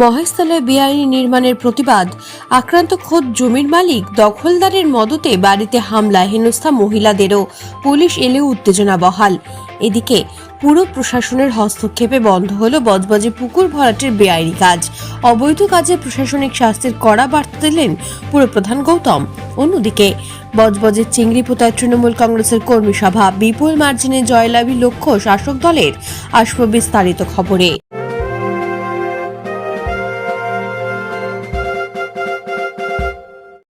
মহেশতলায় বেআইনি নির্মাণের প্রতিবাদ। আক্রান্ত খোদ জমির মালিক দখলদারের মদতে বাড়িতে হামলা, হেনস্থা মহিলাদেরও। পুলিশ এলেও উত্তেজনা বহাল। এদিকে পুরো প্রশাসনের হস্তক্ষেপে বন্ধ হলো বজবজে পুকুর ভরাটের বেআইনি কাজ। অবৈধ কাজে প্রশাসনিক শাস্তির কড়া বার্তা দিলেন পুরপ্রধান গৌতম। অন্যদিকে বজবজের চিংড়িপোতায় তৃণমূল কংগ্রেসের কর্মী সভা, বিপুল মার্জিনে জয়লাভী লক্ষ্য শাসক দলের আসব বিস্তারিত খবরে।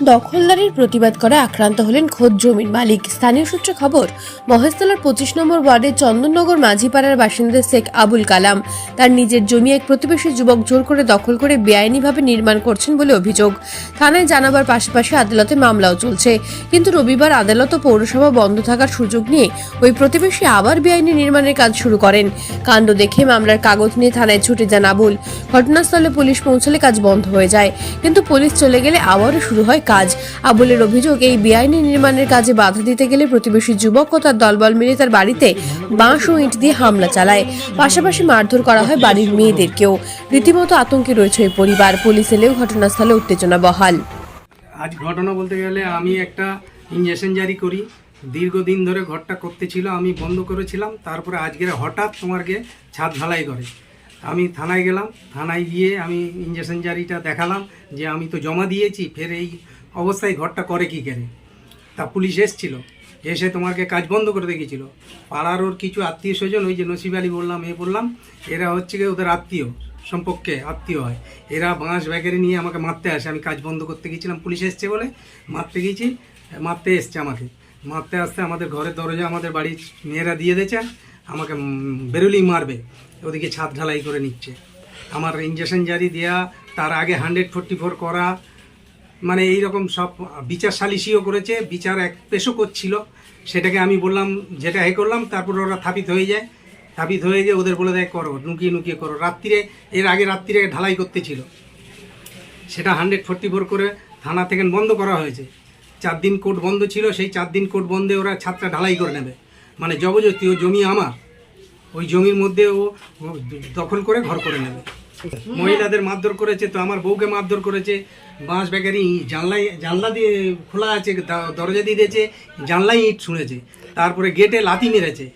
দখলদারির প্রতিবাদ করে আক্রান্ত হলেন খোদ জমির মালিক। স্থানীয় সূত্রে খবর, মহেশতলার পঁচিশ নম্বর ওয়ার্ডের চন্দননগর মাঝিপাড়ার বাসিন্দা শেখ আবুল কালাম। তার নিজের জমি এক প্রতিবেশী যুবক জোর করে দখল করে বেআইনিভাবে নির্মাণ করছেন বলে অভিযোগ। থানায় জানাবার পাশাপাশি আদালতে মামলাও চলছে। কিন্তু রবিবার আদালত ও পৌরসভা বন্ধ থাকার সুযোগ নিয়ে ওই প্রতিবেশী আবার বেআইনি নির্মাণের কাজ শুরু করেন। কাণ্ড দেখে মামলার কাগজ নিয়ে থানায় ছুটে যান আবুল। ঘটনাস্থলে পুলিশ পৌঁছলে কাজ বন্ধ হয়ে যায়। কিন্তু পুলিশ চলে গেলে আবারও শুরু হয় কাজ। আবুলের অভিযোগ, এই বেআইনি নির্মাণের কাজে বাধা দিতে গেলে প্রতিবেশী যুবক ও তার দলবল মিলে তার বাড়িতে বাঁশ ও ইট দিয়ে হামলা চালায়। পাশাপাশি মারধর করা হয় বাড়ির মেয়েদেরকেও। রীতিমতো আতঙ্কে রয়েছে ওই পরিবার। পুলিশ এলেও ঘটনাস্থলে উত্তেজনা বহাল। আজ ঘটনা বলতে গেলে আমি একটা ইঞ্জেকশন জারি করি। দীর্ঘদিন ধরে ঘরটা করতে ছিল, আমি বন্ধ করেছিলাম। তারপরে আজকের হঠাৎ তোমারকে ছাদ ঢালাই করে। আমি থানায় গেলাম। থানায় গিয়ে আমি ইঞ্জেকশন জারিটা দেখালাম যে আমি তো জমা দিয়েছি, ফের এই অবস্থায় ঘরটা করে কি করে তা পুলিশ এসছিল এসে তোমাকে কাজ বন্ধ করে দেখিয়েছিল। পাড়ার ওর কিছু আত্মীয় স্বজন ওই যে নসিব আলী বললাম এ বললাম এরা হচ্ছে গিয়ে ওদের আত্মীয় সম্পর্কে আত্মীয় হয়। এরা বাঁশ ব্যাগেরে নিয়ে আমাকে মারতে আসে আমি কাজ বন্ধ করতে গিয়েছিলাম পুলিশ এসছে বলে মারতে গিয়েছি মারতে এসছে আমাকে। মারতে আসতে আমাদের ঘরের দরজা আমাদের বাড়ির মেয়েরা দিয়ে দিয়েছে আমাকে উম, বেরোলেই মারবে ওদিকে ছাদ ঢালাই করে নিচ্ছে। আমার ইঞ্জেকশন জারি দেওয়া তার আগে হান্ড্রেড ফোরটি ফোর করা মানে এই রকম সব বিচার সালিশিও করেছে, বিচার এক পেশও করছিল সেটাকে আমি বললাম, যেটা হে করলাম, তারপর ওরা থাপিত হয়ে যায়। থাপিত হয়ে গিয়ে ওদের বলে দেয়, করো নুকিয়ে নুকিয়ে করো। রাত্রিরে, এর আগে রাত্রিরে ঢালাই করতে ছিল। সেটা হান্ড্রেড ফোরটি ফোর করে থানা থেকে বন্ধ করা হয়েছে। চার দিন কোর্ট বন্ধ ছিল, সেই চার দিন কোর্ট বন্ধে ওরা ছাদটা ঢালাই করে নেবে। মানে জবরদস্তি, ও জমি আমার। ওই জমির মধ্যে ও দখল করে ঘর করে নেবে। মহিলাদের মারধর করেছে, তো আমার বউকে মারধর করেছে। বাঁশ বেগারি জানলাই জানলা দিয়ে খোলা আছে দরজা দিয়ে দিয়েছে, জানলাই ইট ছুঁড়েছে তারপরে গেটে লাথি মেরেছে।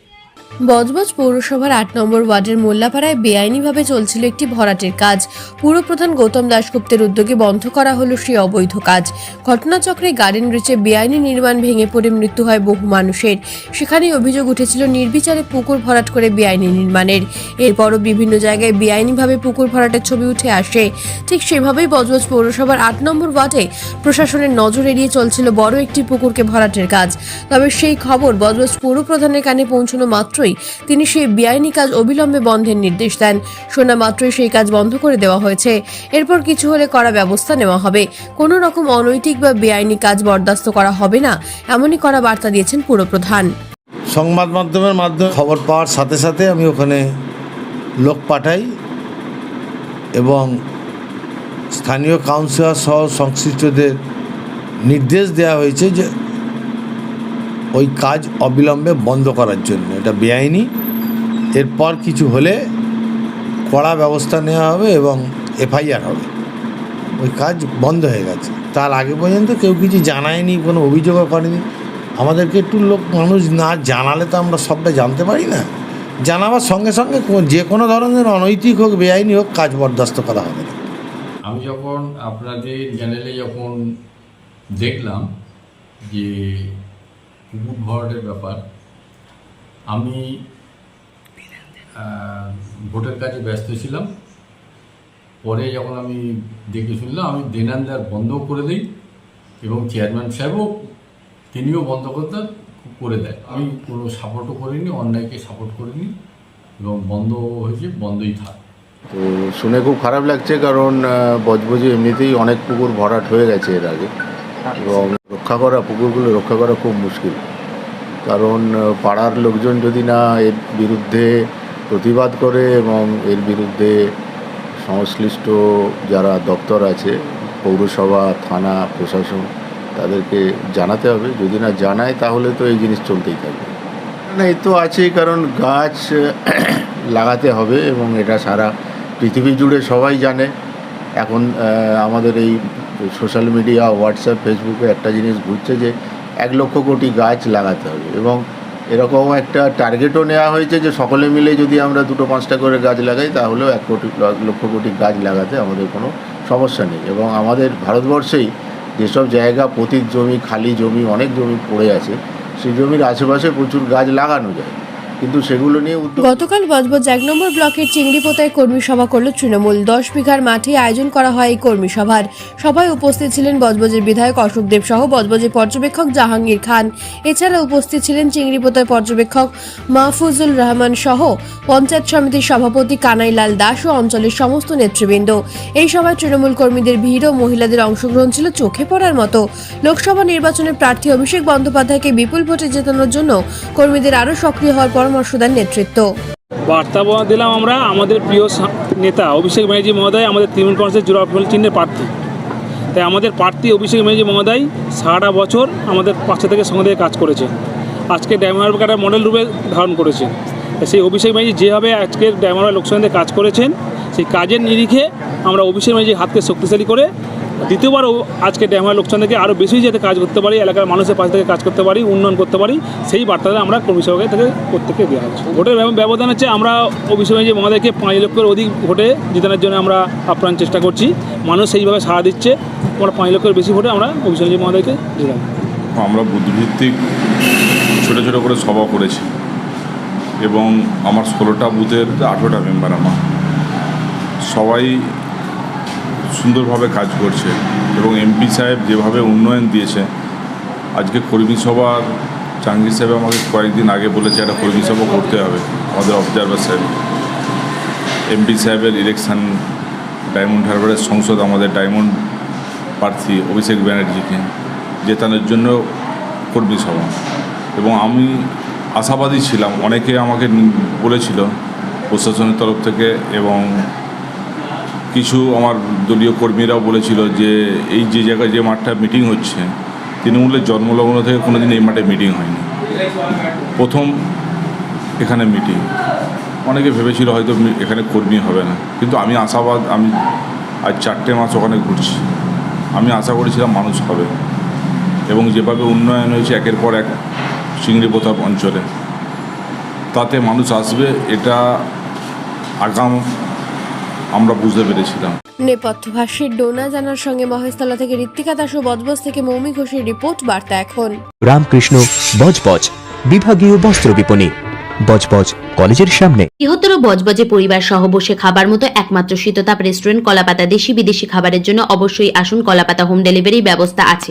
বজবজ পৌরসভার আট নম্বর ওয়ার্ডের মোল্লাপাড়ায় বেআইনিভাবে চলছিল একটি ভরাটের কাজ। পুরপ্রধান গৌতম দাশগুপ্তের উদ্যোগে বন্ধ করা হলো সেই অবৈধ কাজ। ঘটনাচক্রে গার্ডেন রিচে বেআইনি নির্মাণ ভেঙে পড়ে মৃত্যু হয় বহু মানুষের। সেখানে অভিযোগ উঠেছিল নির্বিচারে পুকুর ভরাট করে বেআইনি নির্মাণের। এরপরও বিভিন্ন জায়গায় বেআইনিভাবে পুকুর ভরাটের ছবি উঠে আসে। ঠিক সেভাবেই বজবজ পৌরসভার আট নম্বর ওয়ার্ডে প্রশাসনের নজর এড়িয়ে চলছিল বড় একটি পুকুরকে ভরাটের কাজ। তবে সেই খবর বজবজ পৌর প্রধানের কানে পৌঁছানো মাত্রই তিনি সেই বেআইনি কাজ অবিলম্বে বন্ধের নির্দেশ দেন। শোনা মাত্রই সেই কাজ বন্ধ করে দেওয়া হয়েছে। এরপর কিছু হলে করা ব্যবস্থা নেওয়া হবে। কোনো রকম অনৈতিক বা বেআইনি কাজ বরদাস্ত করা হবে না, এমনই করা বার্তা দিয়েছেন পুরপ্রধান। সংবাদ মাধ্যমের মাধ্যমে খবর পাওয়ার সাথে সাথে আমি ওখানে লোক পাঠাই এবং স্থানীয় কাউন্সিলর সহ সংশ্লিষ্টদের নির্দেশ দেওয়া হয়েছে যে ওই কাজ অবিলম্বে বন্ধ করার জন্য। এটা বেআইনি। এরপর কিছু হলে কড়া ব্যবস্থা নেওয়া হবে এবং এফআইআর হবে। ওই কাজ বন্ধ হয়ে গেছে। তার আগে পর্যন্ত কেউ কিছু জানায়নি, কোনো অভিযোগও করেনি। আমাদেরকে একটু লোক, মানুষ না জানালে তো আমরা সবটা জানতে পারি না। জানাবার সঙ্গে সঙ্গে যে কোনো ধরনের অনৈতিক হোক, বেআইনি হোক, কাজ বরদাস্ত করা হবে না। আমি যখন আপনাদের চ্যানেলে যখন দেখলাম যে কুকুর ভরাটের ব্যাপার। আমি ভোটের কাজে ব্যস্ত ছিলাম। পরে যখন আমি দেখে শুনলাম আমি দেনান্দার বন্ধ করে দিই এবং চেয়ারম্যান সাহেবও তিনিও বন্ধ করতে করে দেয়। আমি কোনো সাপোর্টও করিনি অন্যায়কে সাপোর্ট করিনি এবং বন্ধ হয়েছে বন্ধই থাক। তো শুনে খুব খারাপ লাগছে কারণ বজবজে এমনিতেই অনেক পুকুর ভরাট হয়ে গেছে এর আগে। এবং রক্ষা করা, পুকুরগুলো রক্ষা করা খুব মুশকিল। কারণ পাড়ার লোকজন যদি না এর বিরুদ্ধে প্রতিবাদ করে এবং এর বিরুদ্ধে সংশ্লিষ্ট যারা দপ্তর আছে, পৌরসভা, থানা, প্রশাসন, তাদেরকে জানাতে হবে। যদি না জানায়, তাহলে তো এই জিনিস চলতেই থাকবে। না এই তো আছেই, কারণ গাছ, লাগাতে হবে এবং এটা সারা পৃথিবী জুড়ে সবাই জানে। এখন আমাদের এই সোশ্যাল মিডিয়া, হোয়াটসঅ্যাপ, ফেসবুকে একটা জিনিস ঘুরছে যে এক লক্ষ কোটি গাছ লাগাতে হবে এবং এরকম একটা টার্গেটও নেওয়া হয়েছে যে সকলে মিলে যদি আমরা দুটো পাঁচটা করে গাছ লাগাই তাহলেও এক কোটি লক্ষ কোটি গাছ লাগাতে আমাদের কোনো সমস্যা নেই এবং আমাদের ভারতবর্ষেই যেসব জায়গা পতিত জমি, খালি জমি, অনেক জমি পড়ে আছে, সেই জমির আশেপাশে প্রচুর গাছ লাগানো যায়। কিন্তু সেগুলো নিয়ে গতকাল বজবজ এক নম্বর ব্লকের চিংড়িপোতায় কর্মী সভা করল তৃণমূল। দশ বিঘার মাঠে আয়োজন করা হয় এই কর্মী সভার। সভায় উপস্থিত ছিলেন বজবজের বিধায়ক অশোক দেব সহ বজবজের পর্যবেক্ষক জাহাঙ্গীর খান। এছাড়া উপস্থিত ছিলেন চিংড়িপোতায় পর্যবেক্ষক মাহফুজুল রহমান সহ পঞ্চায়েত সমিতির সভাপতি কানাইলাল দাস ও অঞ্চলের সমস্ত নেতৃবৃন্দ। এই সভায় তৃণমূল কর্মীদের ভিড় ও মহিলাদের অংশগ্রহণ ছিল চোখে পড়ার মতো। লোকসভা নির্বাচনে প্রার্থী অভিষেক বন্দ্যোপাধ্যায়কে বিপুল ভোটে জেতানোর জন্য কর্মীদের আরও সক্রিয় হওয়ার পরামর্শ দেন নেতৃত্ব। বার্তা দিলাম আমরা, আমাদের প্রিয় নেতা অভিষেক ব্যানার্জি মহোদয়, আমাদের তৃণমূল কংগ্রেসের জোড়া চিহ্নের প্রার্থী। তাই আমাদের প্রার্থী অভিষেক ব্যানার্জি মহোদয় সারাটা বছর আমাদের পাশে থেকে সঙ্গে থেকে কাজ করেছে। আজকে ডায়মন্ড কাটার মডেল রূপে ধারণ করেছে। সেই অভিষেক ব্যানার্জি যেভাবে আজকের ডায়মন্ড লোকসভাতে কাজ করেছেন, সেই কাজের নিরিখে আমরা অভিষেক ব্যানার্জির হাতকে শক্তিশালী করে দ্বিতীয়বারও আজকে ড্যামের লোকসান থেকে আরও বেশি যাতে কাজ করতে পারি, এলাকার মানুষের পাশে থেকে কাজ করতে পারি, উন্নয়ন করতে পারি, সেই বার্তাটা আমরা কর্মী সভাকে থেকে প্রত্যেককে দেওয়া হচ্ছে। ভোটের ব্যবধান হচ্ছে আমরা অভিষেক ব্যানার্জি মহোদয়কে পাঁচ লক্ষের অধিক ভোটে জিতানোর জন্য আমরা আপ্রাণ চেষ্টা করছি। মানুষ সেইভাবে সাড়া দিচ্ছে, আমরা পাঁচ লক্ষের বেশি ভোটে আমরা অভিষেক ব্যানার্জি মহোদয়কে জিতাবো আমরা বুদ্ধিভিত্তিক ছোটো ছোটো করে সভা করেছি এবং আমার ষোলোটা বুথের আঠেরোটা মেম্বার আমার। সবাই সুন্দরভাবে কাজ করছে এবং এমপি সাহেব যেভাবে উন্নয়ন দিয়েছে, আজকে কর্মী সভার জাহাঙ্গীর সাহেব আমাকে কয়েকদিন আগে বলেছে একটা কর্মী সভা করতে হবে আমাদের অবজারভার সাহেব। এমপি সাহেবের ইলেকশন ডায়মন্ড হারবারের সংসদ আমাদের ডায়মন্ড প্রার্থী অভিষেক ব্যানার্জিকে জেতানোর জন্য কর্মী সভা। এবং আমি আশাবাদী ছিলাম, অনেকে আমাকে বলেছিল প্রশাসনের তরফ থেকে এবং কিছু আমার দলীয় কর্মীরাও বলেছিল যে এই যে জায়গায় যে মাঠটা মিটিং হচ্ছে, তৃণমূলের জন্মলগ্ন থেকে কোনো দিন এই মাঠে মিটিং হয়নি। প্রথম এখানে মিটিং অনেকে ভেবেছিল হয়তো এখানে কর্মী হবে না। কিন্তু আমি আশাবাদ, আমি আজ চারটে মাস ওখানে ঘুরছি। আমি আশা করেছিলাম মানুষ হবে। এবং যেভাবে উন্নয়ন হয়েছে একের পর এক চিংড়ি প্রতাপ অঞ্চলে। তাতে মানুষ আসবে, এটা আগাম আমরা বুঝতে পেরেছিলাম। নেপথ্য ভাষ্যের ডোনা জানার সঙ্গে মহেশতলা থেকে ঋত্বিকা দাস ও বজবজ থেকে মৌমি ঘোষের রিপোর্ট বার্তা এখন। রামকৃষ্ণ বজবজ বিভাগীয় বস্ত্র বিপণী। বজবজ কলেজের সামনে। বৃহত্তর বজবজে পরিবার সহ বসে খাবার মতো একমাত্র শীততাপ রেস্টুরেন্ট কলাপাতা দেশি বিদেশি খাবারের জন্য অবশ্যই আসুন কলাপাতা হোম ডেলিভারি ব্যবস্থা আছে।